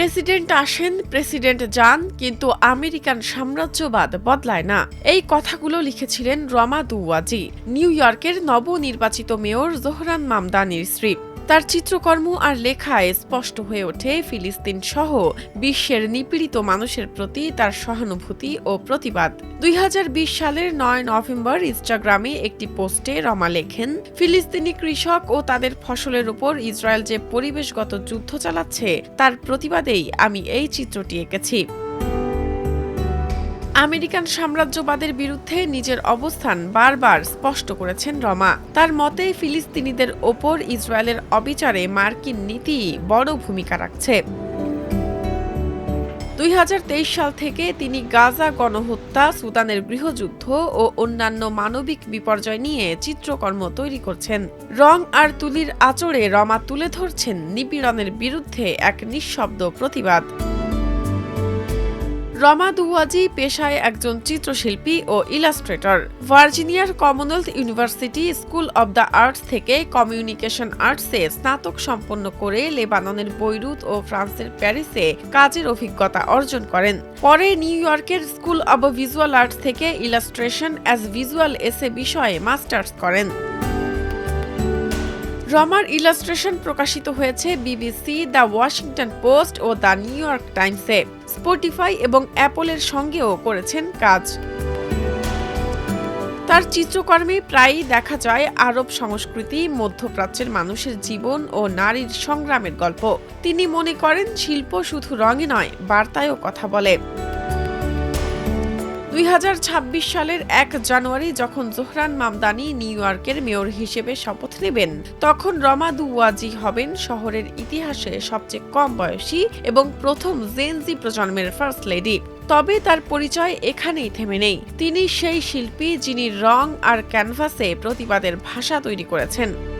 President আসেন, president যান, কিন্তু আমেরিকান সাম্রাজ্যবাদ বদলায় না। এই কথাগুলো লিখেছিলেন রমা দুওয়াজি নিউ ইয়র্কের নবনির্বাচিত মেয়র জোহরান মামদানির স্ত্রী। তার চিত্রকর্ম আর লেখায় স্পষ্ট হয়ে ওঠে ফিলিস্তিন সহ বিশ্বের নিপীড়িত মানুষের প্রতি তার সহানুভূতি ও প্রতিবাদ। দুই হাজার বিশ সালের নয় নভেম্বর ইনস্টাগ্রামে একটি পোস্টে রমা লেখেন, ফিলিস্তিনি কৃষক ও তাদের ফসলের উপর ইসরায়েল যে পরিবেশগত যুদ্ধ চালাচ্ছে, তার প্রতিবাদেই আমি এই চিত্রটি এঁকেছি। আমেরিকান সাম্রাজ্যবাদের বিরুদ্ধে নিজের অবস্থান বারবার স্পষ্ট করেছেন রমা। তার মতে, ফিলিস্তিনিদের ওপর ইসরায়েলের অবিচারে মার্কিন নীতি বড় ভূমিকা রাখছে। দুই হাজার তেইশ সাল থেকে তিনি গাজা গণহত্যা, সুদানের গৃহযুদ্ধ ও অন্যান্য মানবিক বিপর্যয় নিয়ে চিত্রকর্ম তৈরি করছেন। রং আর তুলির আচরে রমা তুলে ধরছেন নিপীড়নের বিরুদ্ধে এক নিঃশব্দ প্রতিবাদ। রমা দুওয়াজি পেশায় একজন চিত্রশিল্পী ও illustrator ভার্জিনিয়ার Commonwealth University school of the arts থেকে কমিউনিকেশন আর্টসে স্নাতক সম্পন্ন করে লেবাননের বৈরুত ও ফ্রান্সের প্যারিসে কাজের অভিজ্ঞতা অর্জন করেন। পরে নিউ ইয়র্কের স্কুল অব ভিজুয়াল আর্টস থেকে ইলাস্ট্রেশন অ্যাজ ভিজুয়াল এসে বিষয়ে মাস্টার্স করেন। রমার ইলাস্ট্রেশন প্রকাশিত হয়েছে বিবিসি, দ্য ওয়াশিংটন পোস্ট ও দ্য নিউ ইয়র্ক টাইমসে। স্পটিফাই এবং অ্যাপলের সঙ্গেও করেছেন কাজ। তার চিত্রকর্মে প্রায়ই দেখা যায় আরব সংস্কৃতি, মধ্যপ্রাচ্যের মানুষের জীবন ও নারীর সংগ্রামের গল্প। তিনি মনে করেন, শিল্প শুধু রঙে নয়, বার্তায়ও কথা বলে। দুই হাজার ছাব্বিশ সালের এক জানুয়ারি যখন জোহরান মামদানি নিউ ইয়র্কের মেয়র হিসেবে শপথ নেবেন, তখন রমা দুওয়াজি হবেন শহরের ইতিহাসে সবচেয়ে কম বয়সী এবং প্রথম জেনজি প্রজন্মের ফার্স্ট লেডি। তবে তার পরিচয় এখানেই থেমে নেই। তিনি সেই শিল্পী যিনি রং আর ক্যানভাসে প্রতিবাদের ভাষা তৈরি করেছেন।